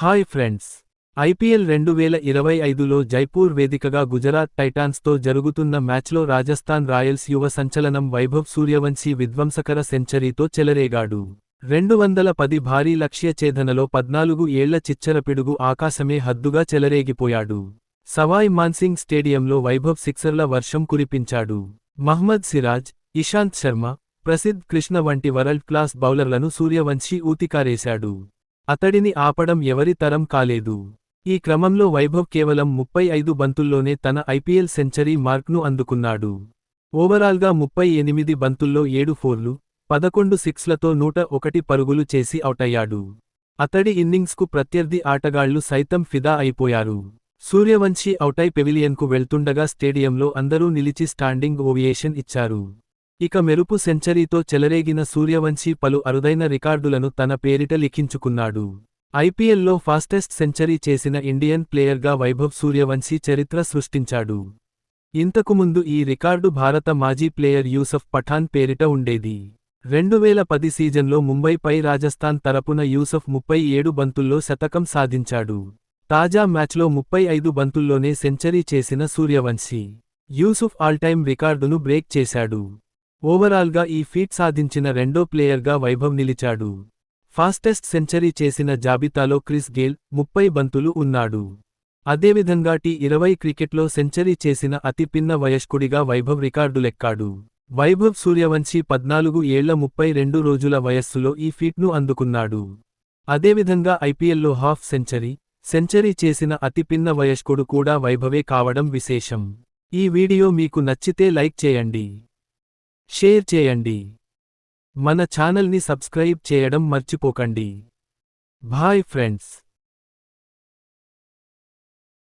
Hi friends. IPL రెండు వేల ఇరవై ఐదులో జైపూర్ వేదికగా గుజరాత్ టైటాన్స్తో జరుగుతున్న మ్యాచ్లో రాజస్థాన్ రాయల్స్ యువ సంచలనం వైభవ్ సూర్యవంశీ విధ్వంసకర సెంచరీతో చెలరేగాడు. రెండు వందల పది భారీ లక్ష్య ఛేదనలో పద్నాలుగు ఏళ్ళ చిచ్చరపిడుగు ఆకాశమే హద్దుగా చెలరేగిపోయాడు. సవాయ్ మాన్సింగ్ స్టేడియంలో వైభవ్ సిక్సర్ల వర్షం కురిపించాడు. మహ్మద్ సిరాజ్ ఇషాంత్ శర్మ ప్రసిద్ధ్ కృష్ణ వంటి వరల్డ్ క్లాస్ బౌలర్లను సూర్యవంశీ ఊతికారేశాడు. అతడిని ఆపడం ఎవరి తరం కాలేదు. ఈ క్రమంలో వైభవ్ కేవలం ముప్పై ఐదు బంతుల్లోనే తన ఐపీఎల్ సెంచరీ మార్క్ను అందుకున్నాడు. ఓవరాల్గా ముప్పై ఎనిమిది బంతుల్లో ఏడు ఫోర్లు పదకొండు సిక్స్లతో నూట ఒకటి పరుగులు చేసి అవుటయ్యాడు. అతడి ఇన్నింగ్స్కు ప్రత్యర్థి ఆటగాళ్ళు సైతం ఫిదా అయిపోయారు. సూర్యవంశీ అవుటై పెవిలియన్కు వెళ్తుండగా స్టేడియంలో అందరూ నిలిచి స్టాండింగ్ ఓవియేషన్ ఇచ్చారు. ఇక మెరుపు సెంచరీతో చెలరేగిన సూర్యవంశీ పలు అరుదైన రికార్డులను తన పేరిట లిఖించుకున్నాడు. ఐపీఎల్లో ఫాస్టెస్ట్ సెంచరీ చేసిన ఇండియన్ ప్లేయర్గా వైభవ్ సూర్యవంశీ చరిత్ర సృష్టించాడు. ఇంతకుముందు ఈ రికార్డు భారత మాజీ ప్లేయర్ యూసఫ్ పఠాన్ పేరిట ఉండేది. రెండువేల పది సీజన్లో ముంబైపై రాజస్థాన్ తరపున యూసఫ్ ముప్పై ఏడు బంతుల్లో శతకం సాధించాడు. తాజా మ్యాచ్లో ముప్పై ఐదు బంతుల్లోనే సెంచరీ చేసిన సూర్యవంశీ యూసుఫ్ ఆల్టైమ్ రికార్డును బ్రేక్ చేశాడు. ఓవరాల్గా ఈ ఫీట్ సాధించిన రెండో ప్లేయర్గా వైభవ్ నిలిచాడు. ఫాస్టెస్ట్ సెంచరీ చేసిన జాబితాలో క్రిస్ గేల్ ముప్పై బంతులు ఉన్నాడు. అదేవిధంగా టీ ఇరవై క్రికెట్లో సెంచరీ చేసిన అతి పిన్న వయస్కుడిగా వైభవ్ రికార్డులెక్కాడు వైభవ్ సూర్యవంశీ పద్నాలుగు ఏళ్ళ ముప్పై రెండు రోజుల వయస్సులో ఈ ఫీట్ను అందుకున్నాడు. అదేవిధంగా ఐపీఎల్లో హాఫ్ సెంచరీ సెంచరీ చేసిన అతి పిన్న వయస్కుడు కూడా వైభవే కావడం విశేషం. ఈ వీడియో మీకు నచ్చితే లైక్ చేయండి. షేర్ చేయండి. మన ఛానల్ని సబ్స్క్రైబ్ చేయడం మర్చిపోకండి. Bye friends.